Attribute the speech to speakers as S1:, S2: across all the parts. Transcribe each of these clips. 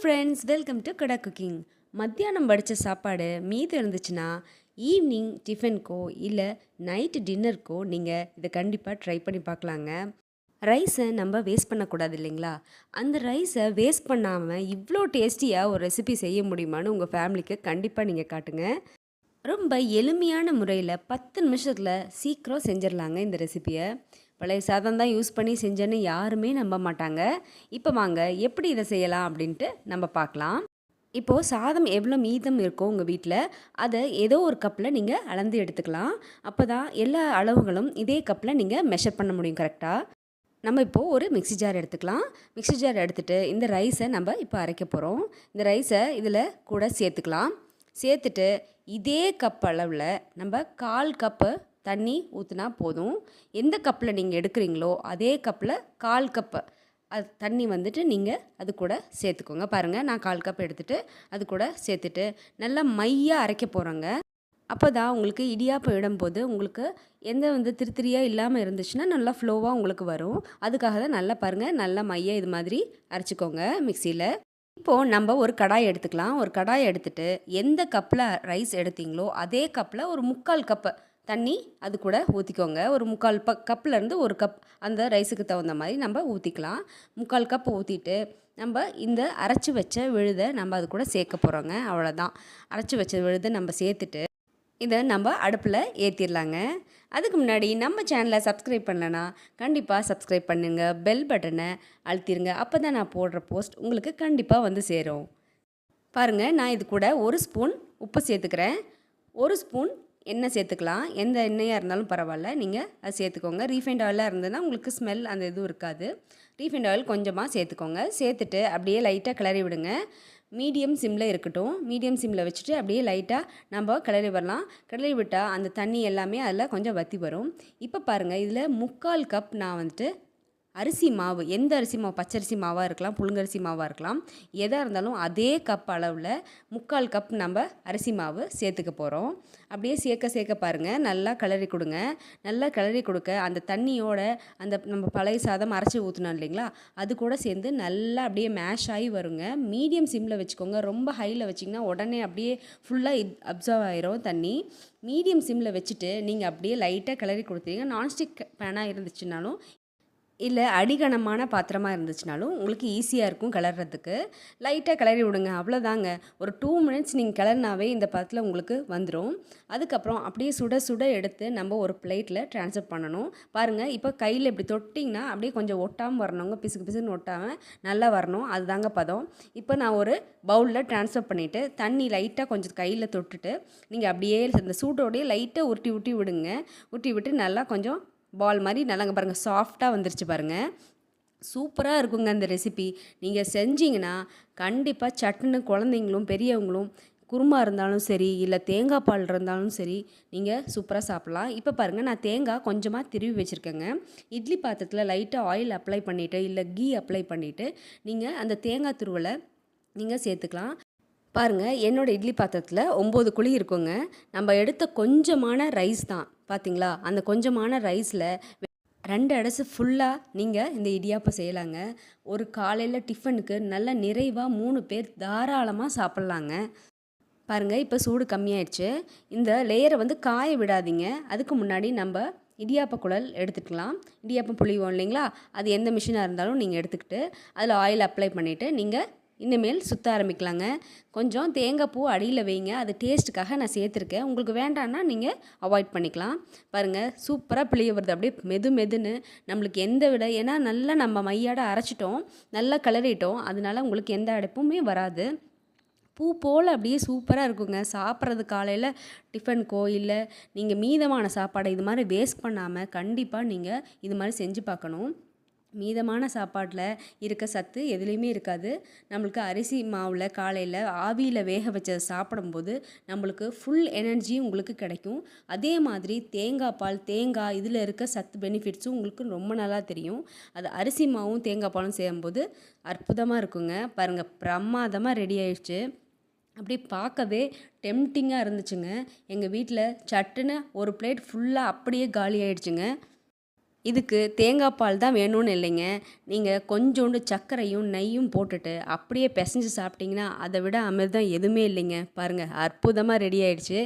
S1: Friends welcome to கடா cooking மத்தியானம் படித்த சாப்பாடு மீது இருந்துச்சுன்னா ஈவினிங் டிஃபனுக்கோ இல்லை நைட்டு டின்னருக்கோ நீங்கள் இதை கண்டிப்பாக ட்ரை பண்ணி பார்க்கலாங்க. ரைஸை நம்ம வேஸ்ட் பண்ணக்கூடாது இல்லைங்களா? அந்த ரைஸை வேஸ்ட் பண்ணாமல் இவ்வளோ டேஸ்டியாக ஒரு ரெசிபி செய்ய முடியுமான்னு உங்கள் ஃபேமிலிக்கு கண்டிப்பாக நீங்கள் காட்டுங்க. ரொம்ப எளிமையான முறையில் பத்து நிமிஷத்தில் சீக்கிரம் செஞ்சிடலாங்க இந்த ரெசிபியை பழைய சாதம் தான் யூஸ் பண்ணி செஞ்சேன்னு யாருமே நம்ப மாட்டாங்க. இப்போ வாங்க எப்படி இதை செய்யலாம் அப்படின்ட்டு நம்ம பார்க்கலாம். இப்போது சாதம் எவ்வளோ மீதம் இருக்கோ உங்கள் வீட்டில் அதை ஏதோ ஒரு கப்பில் நீங்கள் அளந்து எடுத்துக்கலாம். அப்போ தான் எல்லா அளவுகளும் இதே கப்பில் நீங்கள் மெஷர் பண்ண முடியும் கரெக்டாக நம்ம இப்போது ஒரு மிக்ஸி ஜார் எடுத்துக்கலாம். மிக்ஸி ஜார் எடுத்துகிட்டு இந்த ரைஸை நம்ம இப்போ அரைக்க போகிறோம் இந்த ரைஸை இதில் கூட சேர்த்துக்கலாம். சேர்த்துட்டு இதே கப் அளவில் நம்ம கால் கப்பு தண்ணி ஊற்றினா போதும். எந்த கப்பில் நீங்கள் எடுக்கிறீங்களோ அதே கப்பில் கால் கப்பு அது தண்ணி வந்துட்டு நீங்கள் அது கூட சேர்த்துக்கோங்க. பாருங்கள் நான் கால் கப் எடுத்துகிட்டு அது கூட சேர்த்துட்டு நல்லா மையாக அரைக்க போகிறோங்க அப்போ தான் உங்களுக்கு இடியாப்பம் இடும்போது உங்களுக்கு எந்த வந்து திருத்திரியாக இல்லாமல் இருந்துச்சுன்னா நல்லா ஃப்ளோவாக உங்களுக்கு வரும். அதுக்காக தான் நல்லா பாருங்கள் நல்லா மைய இது மாதிரி அரைச்சிக்கோங்க மிக்சியில். இப்போது நம்ம ஒரு கடாய் எடுத்துக்கலாம். ஒரு கடாய் எடுத்துகிட்டு எந்த கப்பில் ரைஸ் எடுத்தீங்களோ அதே கப்பில் ஒரு முக்கால் கப்பு தண்ணி அது கூட ஊற்றிக்கோங்க ஒரு முக்கால் ப கப்லேருந்து ஒரு கப் அந்த ரைஸுக்கு தகுந்த மாதிரி நம்ம ஊற்றிக்கலாம் முக்கால் கப் ஊற்றிட்டு நம்ம இந்த அரைச்சி வச்ச விழுதை நம்ம அது கூட சேர்க்க போகிறோங்க அவ்வளோதான் அரைச்சி வச்ச விழுதை நம்ம சேர்த்துட்டு இதை நம்ம அடுப்பில் ஏற்றிடலாங்க அதுக்கு முன்னாடி நம்ம சேனலை சப்ஸ்கிரைப் பண்ணலன்னா கண்டிப்பாக சப்ஸ்கிரைப் பண்ணுங்கள் பெல் பட்டனை அழுத்திடுங்க அப்போ தான் நான் போடுற போஸ்ட் உங்களுக்கு கண்டிப்பாக வந்து சேரும். பாருங்கள் நான் இது கூட ஒரு ஸ்பூன் உப்பு சேர்த்துக்கிறேன். ஒரு ஸ்பூன் எண்ணெய் சேர்த்துக்கலாம். எந்த எண்ணெயாக இருந்தாலும் பரவாயில்ல. நீங்கள் அது சேர்த்துக்கோங்க. ரீஃபைண்ட் ஆயிலாக இருந்ததுன்னா உங்களுக்கு ஸ்மெல் அந்த இதுவும் இருக்காது. ரீஃபைண்ட் ஆயில் கொஞ்சமாக சேர்த்துக்கோங்க. சேர்த்துட்டு அப்படியே லைட்டாக கிளறி விடுங்க. மீடியம் சிம்மில் இருக்கட்டும். மீடியம் சிம்மில் வச்சுட்டு அப்படியே லைட்டாக நம்ம கிளறி வரலாம் கிளறி விட்டால் அந்த தண்ணி எல்லாமே அதில் கொஞ்சம் வற்றி வரும். இப்போ பாருங்கள் இதில் முக்கால் கப் நான் வந்துட்டு அரிசி மாவு எந்த அரிசி மாவு? பச்சரிசி மாவாக இருக்கலாம் புழுங்கரிசி மாவாக இருக்கலாம். எதாக இருந்தாலும் அதே கப் அளவில் முக்கால் கப் நம்ம அரிசி மாவு சேர்த்துக்க போகிறோம் அப்படியே சேர்க்க சேர்க்க பாருங்கள் நல்லா கிளறி கொடுங்க. நல்லா கிளறி கொடுக்க அந்த தண்ணியோட அந்த நம்ம பழைய சாதம் அரைச்சி ஊற்றினோம் இல்லைங்களா? அது கூட சேர்ந்து நல்லா அப்படியே மேஷ் ஆகி வருங்க. மீடியம் சிம்மில் வச்சுக்கோங்க. ரொம்ப ஹையில் வச்சிங்கன்னா உடனே அப்படியே ஃபுல்லாக அப்சர்வ் ஆயிரும் தண்ணி. மீடியம் சிம்மில் வச்சுட்டு நீங்கள் அப்படியே லைட்டாக கிளறி கொடுத்தீங்க நான்ஸ்டிக் பேனாக இருந்துச்சுனாலும் இல்லை அடிகனமான பாத்திரமாக இருந்துச்சுனாலும் உங்களுக்கு ஈஸியாக இருக்கும் கிளறதுக்கு லைட்டாக கிளறி விடுங்க அவ்வளோதாங்க ஒரு டூ மினிட்ஸ் நீங்கள் கிளறினாவே இந்த பதத்தில் உங்களுக்கு வந்துடும் அதுக்கப்புறம் அப்படியே சுட சுட எடுத்து நம்ம ஒரு பிளேட்டில் ட்ரான்ஸ்ஃபர் பண்ணணும். பாருங்கள் இப்போ கையில் இப்படி தொட்டிங்கன்னா அப்படியே கொஞ்சம் ஒட்டாமல் வரணுங்க. பிசுக்கு பிசுன்னு ஒட்டாமல் நல்லா வரணும். அதுதாங்க பதம். இப்போ நான் ஒரு பவுலில் ட்ரான்ஸ்ஃபர் பண்ணிவிட்டு தண்ணி லைட்டாக கொஞ்சம் கையில் தொட்டுட்டு நீங்கள் அப்படியே இந்த சூட்டோடையே லைட்டாக உருட்டி உருட்டி விடுங்க. உருட்டி விட்டு நல்லா கொஞ்சம் பால் மாதிரி நல்லாங்க பாருங்கள் சாஃப்டாக வந்துருச்சு பாருங்கள் சூப்பராக இருக்குங்க அந்த ரெசிபி நீங்கள் செஞ்சீங்கன்னா கண்டிப்பாக சட்டுன்னு குழந்தைங்களும் பெரியவங்களும் குருமா இருந்தாலும் சரி இல்லை தேங்காய் பால் இருந்தாலும் சரி நீங்கள் சூப்பராக சாப்பிட்லாம். இப்போ பாருங்கள் நான் தேங்காய் கொஞ்சமாக திருவி வச்சுருக்கேங்க. இட்லி பாத்திரத்தில் லைட்டாக ஆயில் அப்ளை பண்ணிவிட்டு இல்லை கீ அப்ளை பண்ணிவிட்டு நீங்கள் அந்த தேங்காய் துருவலை நீங்கள் சேர்த்துக்கலாம். பாருங்கள் என்னோடய இட்லி பாத்திரத்தில் ஒம்பது குழி இருக்குங்க. நம்ம எடுத்த கொஞ்சமான ரைஸ் தான். பார்த்தீங்களா அந்த கொஞ்சமான ரைஸில் ரெண்டு அடைசு ஃபுல்லாக நீங்கள் இந்த இடியாப்பம் செய்யலாங்க. ஒரு காலையில் டிஃபனுக்கு நல்ல நிறைவாக மூணு பேர் தாராளமாக சாப்பிட்லாங்க. பாருங்கள் இப்போ சூடு கம்மியாயிடுச்சு. இந்த லேயரை வந்து காய விடாதீங்க. அதுக்கு முன்னாடி நம்ம இடியாப்ப குழல் எடுத்துக்கலாம். இடியாப்பம் புளிவோம் இல்லைங்களா? அது எந்த மிஷினாக இருந்தாலும் நீங்கள் எடுத்துக்கிட்டு அதில் ஆயில் அப்ளை பண்ணிவிட்டு நீங்கள் இனிமேல் சுற்ற ஆரம்பிக்கலாங்க. கொஞ்சம் தேங்காய் பூ அடியில் வைங்க. அது டேஸ்ட்டுக்காக நான் சேர்த்துருக்கேன். உங்களுக்கு வேண்டான்னா நீங்கள் அவாய்ட் பண்ணிக்கலாம். பாருங்கள் சூப்பராக பிழைய வருது. அப்படியே மெது மெதுன்னு நம்மளுக்கு எந்த விட ஏன்னா நல்லா நம்ம மையாட அரைச்சிட்டோம். நல்லா கிளறிட்டோம் அதனால உங்களுக்கு எந்த அடைப்புமே வராது. பூ போல் அப்படியே சூப்பராக இருக்குங்க. சாப்பிட்றது காலையில் டிஃபனுக்கோ இல்லை நீங்கள் மீதமான சாப்பாடை இது மாதிரி வேஸ்ட் பண்ணாமல் கண்டிப்பாக நீங்கள் இது மாதிரி செஞ்சு பார்க்கணும். மீதமான சாப்பாட்டில் இருக்க சத்து எதுலேயுமே இருக்காது. நம்மளுக்கு அரிசி மாவில் காலையில் ஆவியில் வேக வச்சதை சாப்பிடும்போது நம்மளுக்கு ஃபுல் எனர்ஜி உங்களுக்கு கிடைக்கும். அதே மாதிரி தேங்காய் பால் தேங்காய் இதில் இருக்க சத்து பெனிஃபிட்ஸும் உங்களுக்கு ரொம்ப நல்லா தெரியும். அது அரிசி மாவும் தேங்காய் பாலும் செய்யும்போது அற்புதமாக இருக்குங்க. பாருங்கள் பிரமாதமாக ரெடி ஆயிடுச்சு. அப்படி பார்க்கவே டெம்டிங்காக இருந்துச்சுங்க. எங்கள் வீட்டில் சட்டுன்னு ஒரு பிளேட் ஃபுல்லாக அப்படியே காலி ஆயிடுச்சுங்க. இதுக்கு தேங்காய் பால் தான் வேணும்னு இல்லைங்க. நீங்கள் கொஞ்சோண்டு சர்க்கரையும் நெய்யும் போட்டுட்டு அப்படியே பிசைஞ்சு சாப்பிட்டிங்கன்னா அதை விட அமிர்தம் எதுவுமே இல்லைங்க. பாருங்கள் அற்புதமாக ரெடி ஆயிடுச்சு.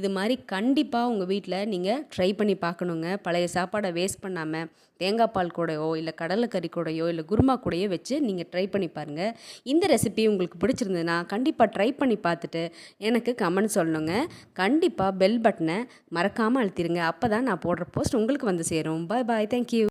S1: இது மாதிரி கண்டிப்பாக உங்கள் வீட்டில் நீங்கள் ட்ரை பண்ணி பார்க்கணுங்க. பழைய சாப்பாடை வேஸ்ட் பண்ணாமல் தேங்காய் பால் கூடையோ இல்லை கடலைக்கறி கூடையோ இல்லை குருமா கூடையோ வச்சு நீங்கள் ட்ரை பண்ணி பாருங்கள் இந்த ரெசிபி உங்களுக்கு பிடிச்சிருந்ததுன்னா கண்டிப்பாக ட்ரை பண்ணி பார்த்துட்டு எனக்கு கமெண்ட் சொல்லணுங்க கண்டிப்பாக பெல் பட்டனை மறக்காமல் அழுத்திடுங்க அப்போ தான் நான் போடுற போஸ்ட் உங்களுக்கு வந்து சேரும். பாய் பாய் தேங்க்யூ